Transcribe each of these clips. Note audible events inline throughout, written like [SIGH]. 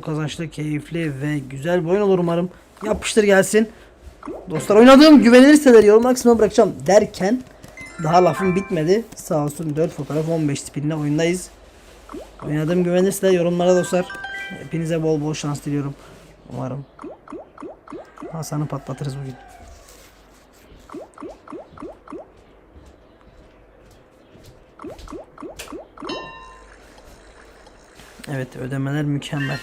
kazançlı, keyifli ve güzel bir oyun olur umarım. Yapıştır gelsin. Dostlar oynadığım güvenilir siteleri yorum kısmına bırakacağım derken daha lafım bitmedi. Sağ olsun 4 fotoğraf 15 tipinle oyundayız. Oynadığım güvenilir siteler yorumlara dostlar. Hepinize bol bol şans diliyorum. Umarım. Hasan'ı patlatırız bugün. Evet ödemeler mükemmel.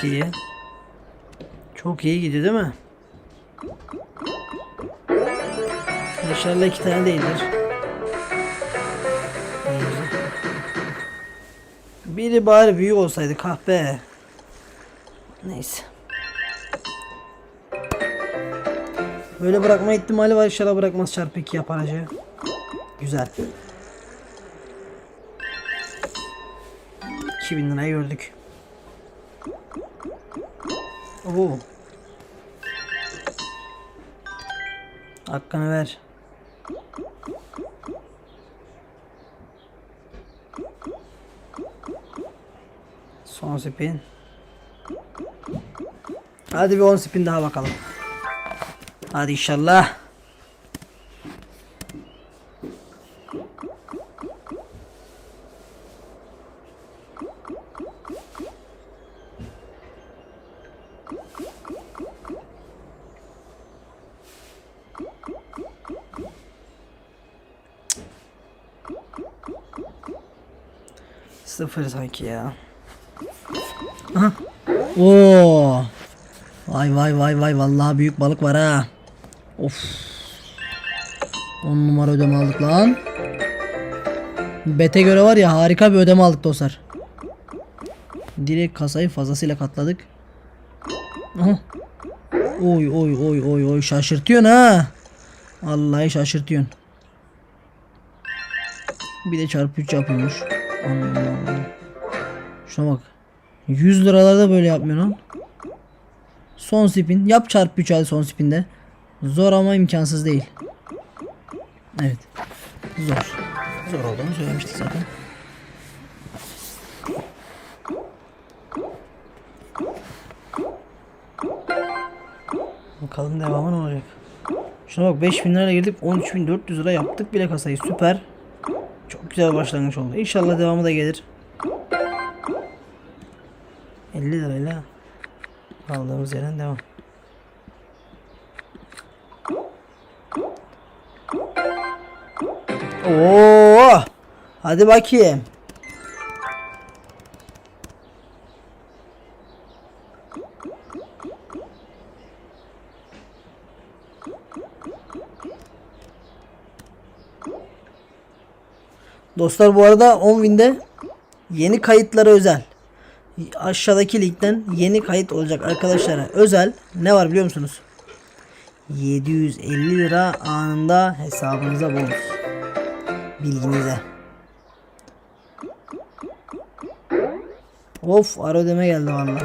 Çok iyi. Çok iyi gidiyor değil mi? İnşallah iki tane değildir. Biri bari büyük olsaydı kahpe. Neyse. Böyle bırakma ihtimali var inşallah bırakmaz çarpı 2 yapar acı. Güzel. 2000 lirayı gördük. Oo. Hakkını ver. Son spin. Hadi bir 10 spin daha bakalım. Hadi inşallah. Sıfır sanki ya. Oo. Vay vay vay vay vallahi büyük balık var ha. Of. 10 numara ödeme aldık lan. Bete göre var ya harika bir ödeme aldık dostlar. Direkt kasayı fazlasıyla katladık. Aha. Oy oy oy oy oy şaşırtıyorsun ha. Vallahi şaşırtıyorsun. Bir de çarpı 3 yapıyormuş. Şuna bak. 100 liralarda böyle yapmıyor lan. Son spin. Yap çarpı 3 hadi son spinde. Zor ama imkansız değil. Evet. Zor. Zor olduğunu söylemiştik zaten. Bakalım devamı ne olacak. Şuna bak 5000 liraya girdik 13400 lira yaptık bile kasayı süper. Çok güzel başlangıç oldu. İnşallah devamı da gelir. 50 lirayla aldığımız yerden devam. Oo! Hadi bakayım. Dostlar bu arada 10 win'de yeni kayıtlara özel aşağıdaki linkten yeni kayıt olacak arkadaşlara özel ne var biliyor musunuz? 750 lira anında hesabınıza bonus. Bilginize. Of ara ödeme geldi valla.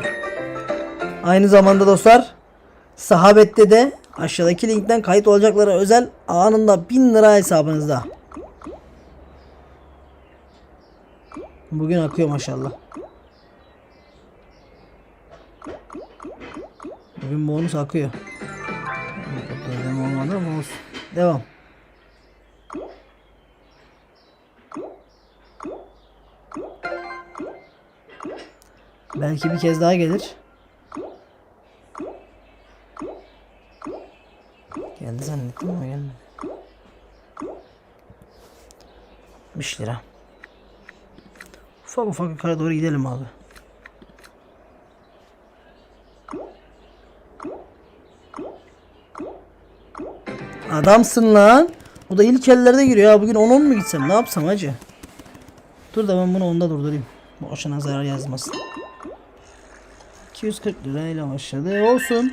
Aynı zamanda dostlar Sahabette de aşağıdaki linkten kayıt olacaklara özel anında 1000 lira hesabınızda. Bugün akıyor maşallah. Bugün bonus akıyor. Ödeme olmadı ama. Devam. Belki bir kez daha gelir. Geldi zannettim ama gelmedi. 60 lira. Ufak ufak yukarı doğru gidelim abi. Adamsın lan. O da ilk ellerde giriyor ya. Bugün 10-10 mu gitsem? Ne yapsam hacı? Dur da ben bunu onda durdurayım. Boşuna zarar yazmasın. 240 lirayla başladı. Olsun.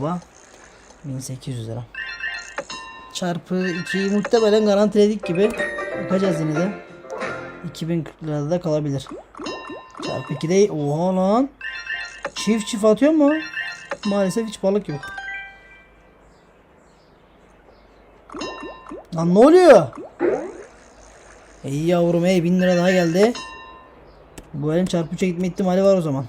Baba. 1800 lira. Çarpı 2'yi muhtemelen garantiledik gibi. Bakacağız yine de. 2040 lirada da kalabilir. Çarpı 2'de oha lan. Çift çift atıyor mu? Maalesef hiç balık yok. Lan ne oluyor? Ey yavrum ey 1000 lira daha geldi. Bu elin çarpı 3'e gitme ihtimali var o zaman.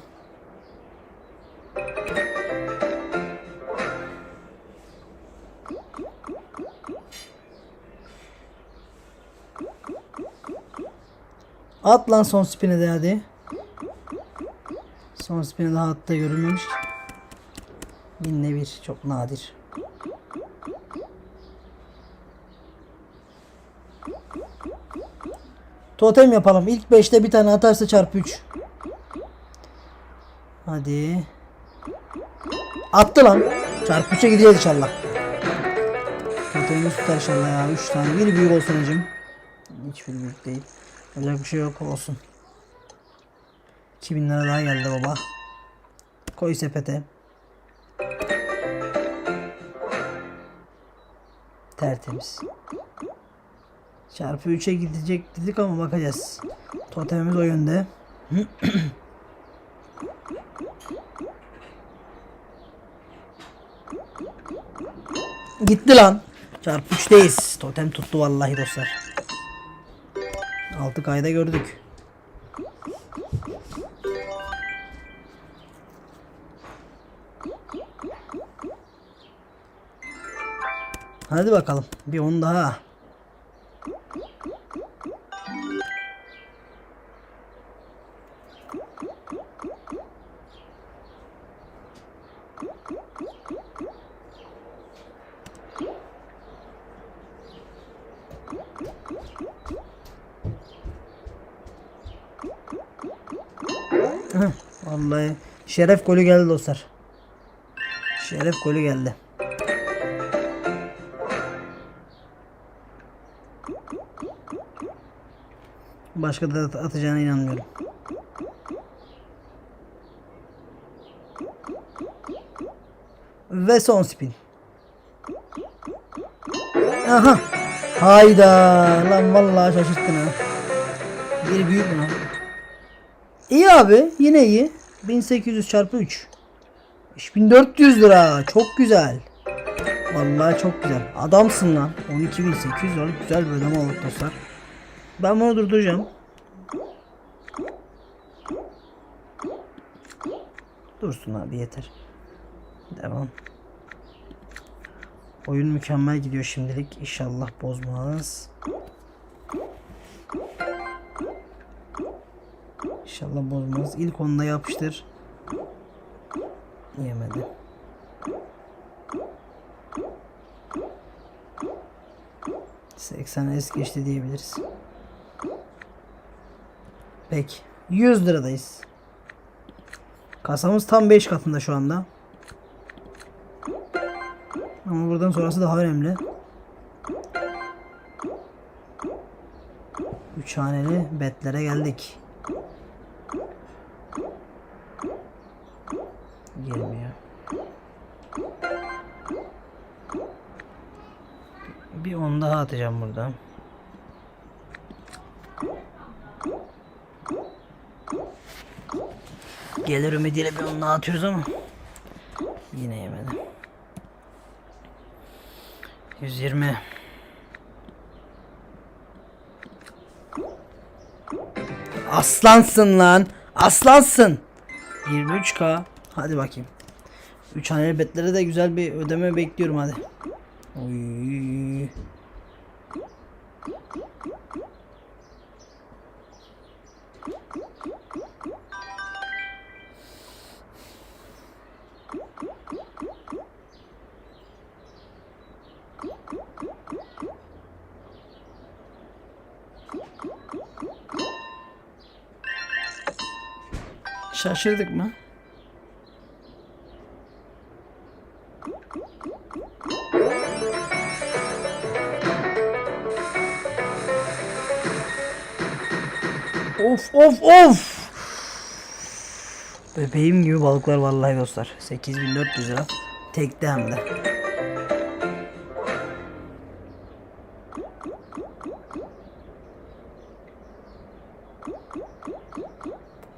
At lan son spine de hadi. Son spine daha hatta görülmemiş. Binle bir çok nadir. Totem yapalım. İlk 5'te bir tane atarsa çarpı 3. Hadi. Attı lan. Çarpı 3'e gidiyor inşallah. Totemimiz tutar inşallah ya. 3 tane. Bir büyük olsun hacım. Hiçbir büyük değil. Yapacak bir şey yok olsun. 2000 lira daha geldi baba. Koy sepete. Tertemiz. Çarpı 3'e gidecek dedik ama bakacağız. Totemimiz o yönde. [CLEARS THROAT] Gitti lan. Çarpı 3'teyiz. Totem tuttu vallahi dostlar. 6 kayda gördük. Hadi bakalım. Bir on daha. Heh, Vallahi şeref golü geldi dostlar. Şeref golü geldi. Başka da at- atacağına inanmıyorum. Ve son spin. Aha. Hayda. Lan vallahi şaşırttın ha. Bir büyük mü lan? İyi abi. Yine iyi. 1800 çarpı 3. 5400 lira. Çok güzel. Vallahi çok güzel. Adamsın lan. 12800 lira güzel bir ödeme oldu dostlar. Ben bunu durduracağım. Dursun abi yeter. Devam. Oyun mükemmel gidiyor şimdilik. İnşallah bozmaz. İnşallah bozmaz. İlk onda yapıştır. Yemedi. Seksen es geçti diyebiliriz. Peki. 100 liradayız. Kasamız tam 5 katında şu anda. Ama buradan sonrası daha önemli. Üç haneli betlere geldik. Girmiyor. Bir on daha atacağım buradan. Gelir ümidiyle bir on daha atıyoruz ama yine yemedi. 120 Aslansın lan. Aslansın. 23k. Hadi bakayım. 3 haneli de güzel bir ödeme bekliyorum hadi. Oy. Şaşırdık mı? Of of of. Bebeğim gibi balıklar vallahi dostlar. 8400 lira. Tekte hem de.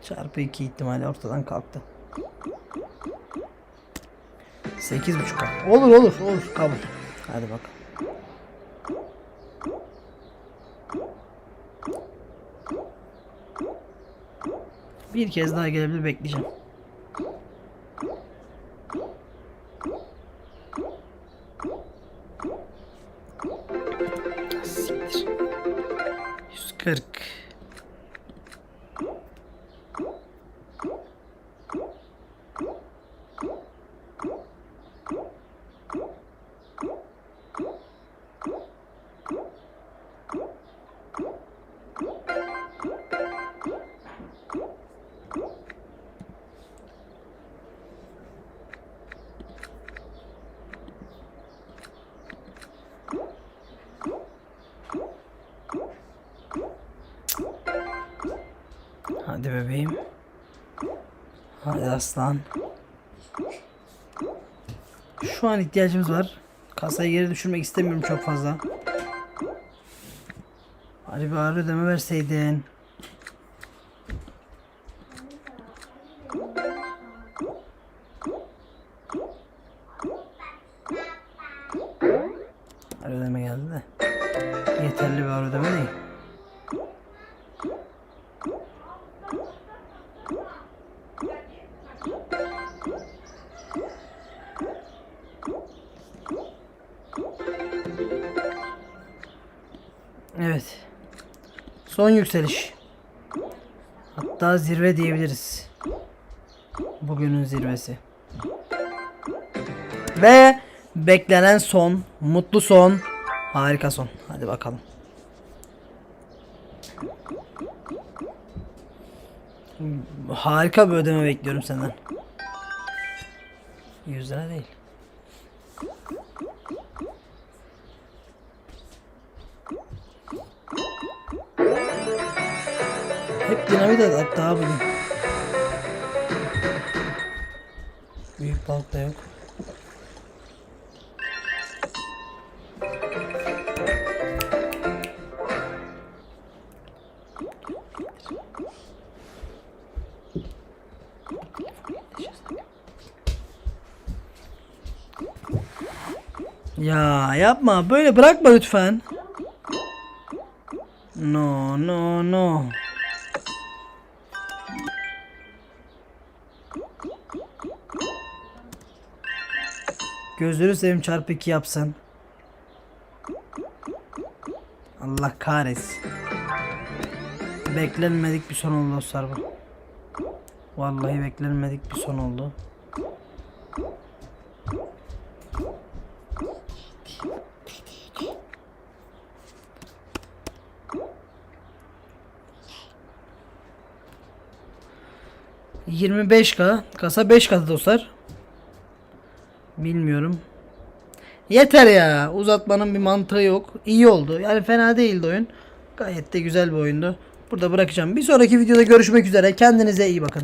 Çarpı 2 ihtimali ortadan kalktı. 8.5 Olur olur olur kabul. Hadi bakalım. Bir kez daha gelebilir bekleyeceğim. Hadi bebeğim. Hadi aslan. Şu an ihtiyacımız var. Kasayı geri düşürmek istemiyorum çok fazla. Hadi bir ağır ödeme verseydin. Ağır ödeme geldi de. Yeterli bir ağır ödeme değil. Son yükseliş. Hatta zirve diyebiliriz. Bugünün zirvesi. Ve beklenen son, mutlu son, harika son. Hadi bakalım. Harika bir ödeme bekliyorum senden. 100 lira değil. Hep dinamit at daha bugün. Büyük balık da yok. Ya yapma böyle bırakma lütfen. No no no. Gözleri seveyim çarpı 2 yapsan. Allah kahretsin. Beklenmedik bir son oldu dostlar bu. Vallahi beklenmedik bir son oldu. ...25k... ...kasa 5 katı dostlar. Bilmiyorum. Yeter ya. Uzatmanın bir mantığı yok. İyi oldu. Yani fena değildi oyun. Gayet de güzel bir oyundu. Burada bırakacağım. Bir sonraki videoda görüşmek üzere. Kendinize iyi bakın.